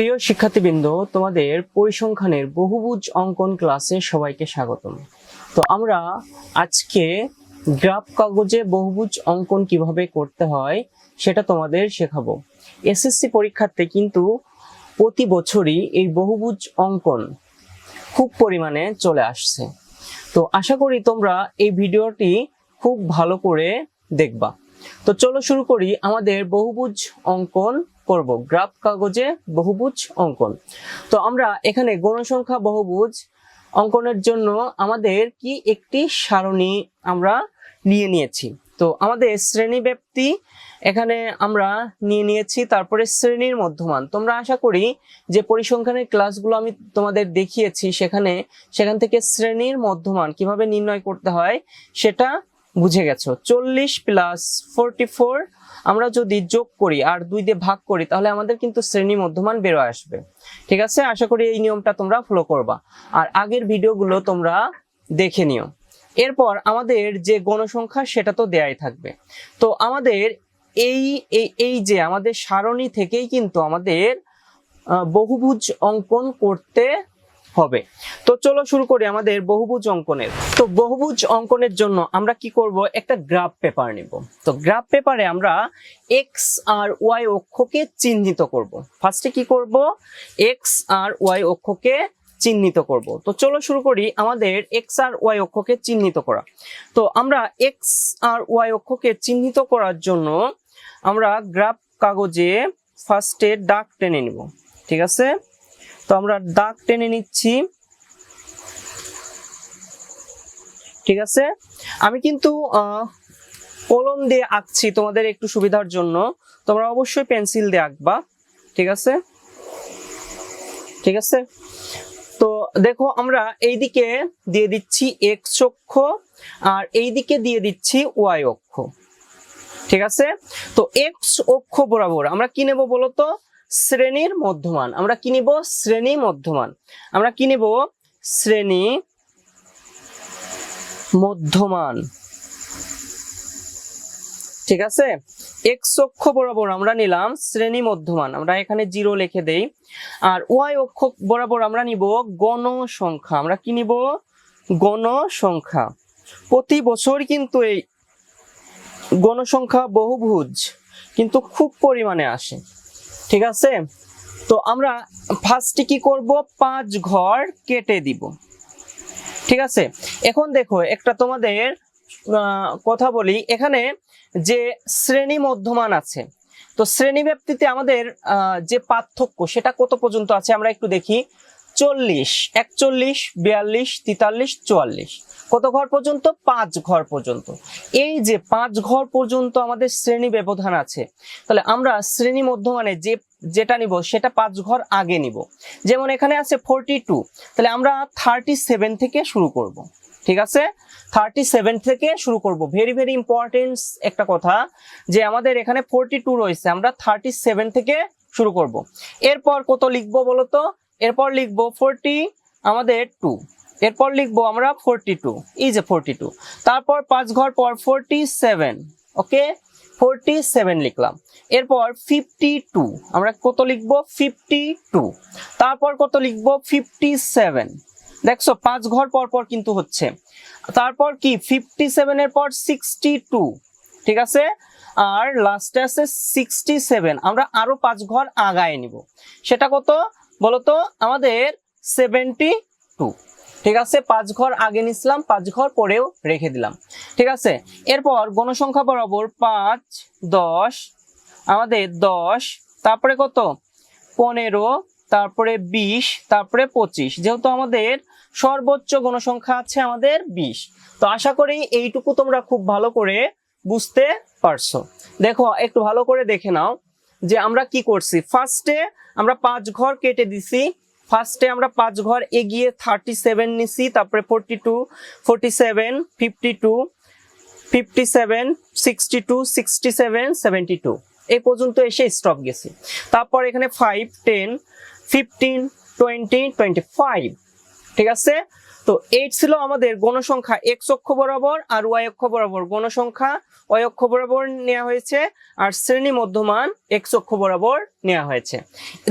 প্রিয় শিক্ষার্থীবৃন্দ, তোমাদের পরিসংখ্যানের বহুভুজ অঙ্কন ক্লাসে সবাইকে স্বাগতম। তো আমরা আজকে গ্রাফ কাগজে বহুভুজ অঙ্কন কীভাবে করতে হয় সেটা তোমাদের শেখাবো। এসএসসি পরীক্ষার্থে কিন্তু প্রতি বছরই এই বহুভুজ অঙ্কন খুব পরিমাণে চলে আসছে। তো আশা করি তোমরা এই ভিডিওটি খুব ভালো করে দেখবা। তো চলো শুরু করি আমাদের বহুভুজ অঙ্কন করব গ্রাফ কাগজে বহুভুজ অঙ্কন। তো আমরা এখানে গণসংখ্যা বহুভুজ অঙ্কনের জন্য আমাদের কি একটি সারণী আমরা নিয়ে নিয়েছি। তো আমাদের শ্রেণি ব্যাপ্তি এখানে আমরা নিয়ে নিয়েছি, তারপরে শ্রেণির মধ্যমান। তোমরা আশা করি যে পরিসংখ্যানের ক্লাসগুলো আমি তোমাদের দেখিয়েছি, সেখানে সেখান থেকে শ্রেণির মধ্যমান কীভাবে নির্ণয় করতে হয় সেটা বুঝে গেছো। চল্লিশ প্লাস ফোরটি ফোর আমরা যদি যোগ করি আর দুই দিয়ে ভাগ করি, তাহলে আমাদের কিন্তু শ্রেণি মধ্যমান বেরো আসবে। ঠিক আছে? আশা করি এই নিয়মটা তোমরা ফলো করবা। আর আগের ভিডিওগুলো তোমরা দেখে নিও। এরপর আমাদের যে গণসংখ্যা, সেটা তো দেয়াই থাকবে। তো আমাদের এই, এই- যে আমাদের সারণী থেকেই কিন্তু আমাদের বহুভুজ অঙ্কন করতে হবে। তো চলো শুরু করি আমাদের বহুভুজ অঙ্কনের। তো বহুভুজ অঙ্কনের জন্য আমরা কি করব? একটা গ্রাফ পেপার নিব। তো গ্রাফ পেপারে আমরা এক্স আর ওয়াই অক্ষকে চিহ্নিত করব। ফার্স্টে কি করব? এক্স আর ওয়াই অক্ষকে চিহ্নিত করব। তো চলো শুরু করি আমাদের এক্স আর ওয়াই অক্ষকে চিহ্নিত করা। তো আমরা এক্স আর ওয়াই অক্ষকে চিহ্নিত করার জন্য আমরা গ্রাফ কাগজে ফার্স্টে দাগ টেনে নিব। ঠিক আছে? তো আমরা দাগ টেনে নিচ্ছি। ঠিক আছে? আমি কিন্তু কলম দিয়ে আঁকছি তোমাদের একটু সুবিধার জন্য। তোমরা অবশ্যই পেন্সিল দিয়ে আঁকবা। ঠিক আছে? ঠিক আছে? তো দেখো, আমরা এইদিকে দিয়ে দিচ্ছি এক্স অক্ষ আর এইদিকে দিয়ে দিচ্ছি ওয়াই অক্ষ। ঠিক আছে? তো এক্স অক্ষ বরাবর আমরা কি নেব বলতো? শ্রেণির মধ্যমান। আমরা কি নিব? শ্রেণি মধ্যমান। আমরা কি নেব? শ্রেণি মধ্যমান। ঠিক আছে? এক্স অক্ষ বরাবর আমরা নিলাম শ্রেণি মধ্যমান। আমরা এখানে জিরো লিখে দেই। আর ওয়াই অক্ষ বরাবর আমরা নিব গণ সংখ্যা আমরা কি নিব? গণ সংখ্যা প্রতি বছর কিন্তু এই গণসংখ্যা বহুভুজ, কিন্তু খুব পরিমাণে আসে। ঠিক আছে? তো আমরা ফার্স্টে কি করব? পাঁচ ঘর কেটে দিব। ঠিক আছে? এখন দেখো, একটা তোমাদের কথা বলি। এখানে যে শ্রেণি মধ্যমান আছে, তো শ্রেণি ব্যাপ্তিতে আমাদের যে পার্থক্য, সেটা কত পর্যন্ত আছে? আমরা একটু দেখি। চল্লিশ, একচল্লিশ, বিয়াল্লিশ, তেতাল্লিশ, চুয়াল্লিশ। কত ঘর পর্যন্ত? পাঁচ ঘর পর্যন্ত। এই যে পাঁচ ঘর পর্যন্ত আমাদের শ্রেণি ব্যবধান আছে, তাহলে আমরা শ্রেণি মধ্যমানে যে, যেটা নিব, সেটা পাঁচ ঘর আগে নিব। যেমন এখানে আছে ফোরটি টু তাহলে আমরা থার্টি সেভেন থেকে শুরু করব। ঠিক আছে? থার্টি সেভেন থেকে শুরু করব। ভেরি ভেরি ইম্পর্টেন্ট একটা কথা, যে আমাদের এখানে ফোরটি টু রয়েছে, আমরা থার্টি সেভেন থেকে শুরু করব। এরপর কত লিখব বলতো? এরপর লিখব ফোরটি আমাদের টু এরপর লিখব আমরা ফোরটি টু এই যে ফোরটি টু তারপর পাঁচ ঘর পর forty seven okay forty seven লিখলাম। এরপর ফিফটি টু আমরা কত লিখব? ফিফটি টু তারপর কত লিখব? ফিফটি সেভেন দেখছ, পাঁচ ঘর পর পর কিন্তু হচ্ছে। তারপর কি? ফিফটি সেভেনের পর সিক্সটি টু ঠিক আছে? আর লাস্টে আছে সিক্সটি সেভেন আমরা আরও পাঁচ ঘর আগায় নিব। সেটা কত? বলতো, আমাদের সেভেন্টি টু ঠিক আছে? পাঁচ ঘর আগে নিছিলাম পাঁচ ঘর পরেও রেখে দিলাম। ঠিক আছে? এরপর গণসংখ্যা বরাবর পাঁচ, দশ, আমাদের দশ, তারপরে কত? পনেরো, তারপরে বিশ, তারপরে পঁচিশ। যেহেতু আমাদের সর্বোচ্চ গণসংখ্যা আছে আমাদের বিশ। তো আশা করি এইটুকু তোমরা খুব ভালো করে বুঝতে পারছ। দেখো, একটু ভালো করে দেখে নাও যে আমরা কি করছি। ফার্স্টে আমরা পাঁচ ঘর কেটে দিছি। ফার্স্টে আমরা পাঁচ ঘর এগিয়ে থার্টি সেভেন নিছি, তারপরে forty two forty seven fifty two fifty seven sixty two sixty seven seventy two এ পর্যন্ত এসে স্টপ গেছি। তারপর এখানে five ten fifteen twenty twenty five ঠিক আছে? তো এইট ছিল আমাদের গণসংখ্যা এক্স অক্ষ বরাবর আর ওয়াই অক্ষ বরাবর। গণসংখ্যা ওয়াই অক্ষ বরাবর নেওয়া হয়েছে আর শ্রেণি মধ্যমান এক্স অক্ষ বরাবর নেওয়া হয়েছে।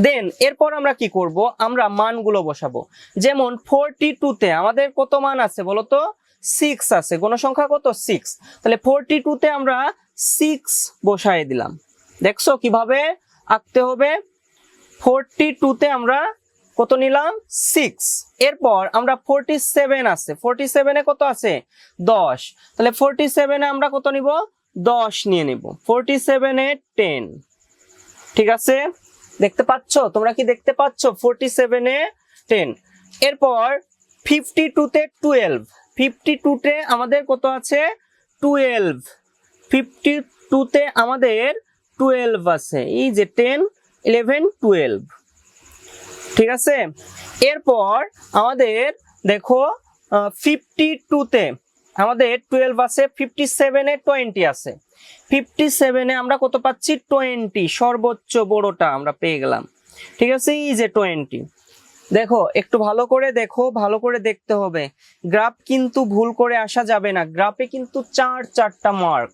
দেন এরপর আমরা কি করব? আমরা মানগুলো বসাবো। যেমন ফোরটি টুতে আমাদের কত মান আছে বলতো? সিক্স আছে। গণসংখ্যা কত? সিক্স তাহলে ফোরটি টুতে আমরা সিক্স বসায় দিলাম। দেখছ কীভাবে আঁকতে হবে? ফোরটি টুতে আমরা কত নিলাম? সিক্স এরপর আমরা ফোরটি সেভেন আছে। ফোরটি সেভেনে কত আছে? দশ। তাহলে ফোরটি সেভেনে আমরা কত নিব? দশ নিয়ে নিব। ফোরটি সেভেনে টেন ঠিক আছে? দেখতে পাচ্ছ? তোমরা কি দেখতে পাচ্ছ? ফোরটি সেভেনে টেন এরপর ফিফটি টুতে টুয়েলভ ফিফটি টুতে আমাদের কত আছে? টুয়েলভ ফিফটি টুতে আমাদের টুয়েলভ আছে। এই যে টেন ইলেভেন টুয়েলভ ঠিক আছে? এরপর আমাদের দেখো ফিফটি টুতে আমাদের টুয়েলভ আছে ফিফটি সেভেনে টোয়েন্টি আছে। ফিফটি সেভেনে আমরা কত পাচ্ছি? টোয়েন্টি সর্বোচ্চ বড়টা আমরা পেয়ে গেলাম। ঠিক আছে? এই যে টোয়েন্টি দেখো, একটু ভালো করে দেখো, ভালো করে দেখতে হবে। গ্রাফ কিন্তু ভুল করে আসা যাবে না। গ্রাফে কিন্তু চার, চারটা মার্ক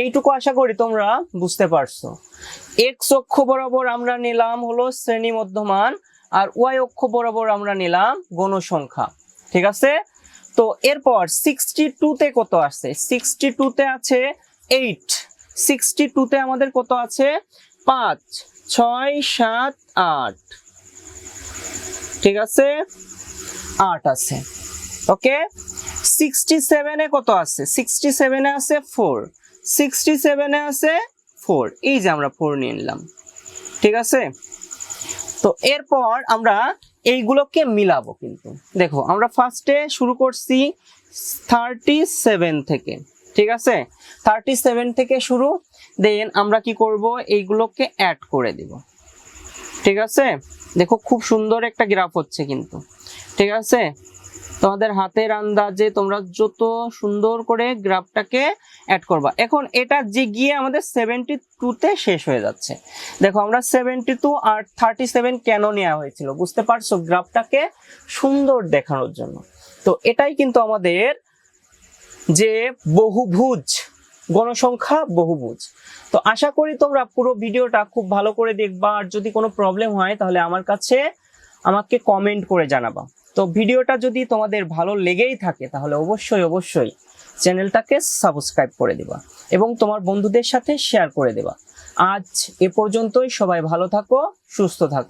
এইটুকু আশা করি তোমরা বুঝতে পারছ। এক্স অক্ষ বরাবর আমরা নিলাম হলো শ্রেণি মধ্যমান আর ওয়াই অক্ষ বরাবর আমরা নিলাম গণসংখ্যা, ঠিক আছে? তো এরপর সিক্সটি টুতে কত আছে সিক্সটি টুতে আছে এইট সিক্সটি টুতে আমাদের কত আছে? পাঁচ, ছয়, সাত, আট, ঠিক আছে? আট আছে, ওকে? সিক্সটি সেভেনে কত আছে? সিক্সটি সেভেনে আছে ফোর সিক্সটি সেভেনে আছে ফোর এই যে আমরা ফোর নিয়ে নিলাম, ঠিক আছে? তো এরপর আমরা এইগুলোকে মিলাবো কিন্তু। দেখো, আমরা ফার্স্টে শুরু করছি থার্টি সেভেন থেকে, ঠিক আছে? থার্টি সেভেন থেকে শুরু দেন আমরা কি করব? এইগুলোকে অ্যাড করে দিব। ঠিক আছে? দেখো, খুব সুন্দর একটা গ্রাফ হচ্ছে কিন্তু। ঠিক আছে? তোমাদের হাতের আন্দাজে তোমরা যত সুন্দর করে গ্রাফটাকে অ্যাড করবা। এখন এটা যে গিয়ে আমাদের সেভেন্টি টুতে শেষ হয়ে যাচ্ছে। দেখো আমরা সেভেন্টি টু আর থার্টি সেভেন কেন নেওয়া হয়েছিল? বুঝতে পারছ গ্রাফটাকে সুন্দর দেখানোর জন্য। তো এটাই কিন্তু আমাদের যে বহুভুজ, গণসংখ্যা বহুভুজ। তো আশা করি তোমরা পুরো ভিডিওটা খুব ভালো করে দেখবা। আর যদি কোনো প্রবলেম হয় তাহলে আমার কাছে আমাকে কমেন্ট করে জানাবা। তো ভিডিওটা যদি তোমাদের ভালো লেগেই থাকে, তাহলে অবশ্যই অবশ্যই চ্যানেলটাকে সাবস্ক্রাইব করে দেবা এবং তোমার বন্ধুদের সাথে শেয়ার করে দেবা। আজ এ পর্যন্তই, সবাই ভালো থাকো, সুস্থ থাকো।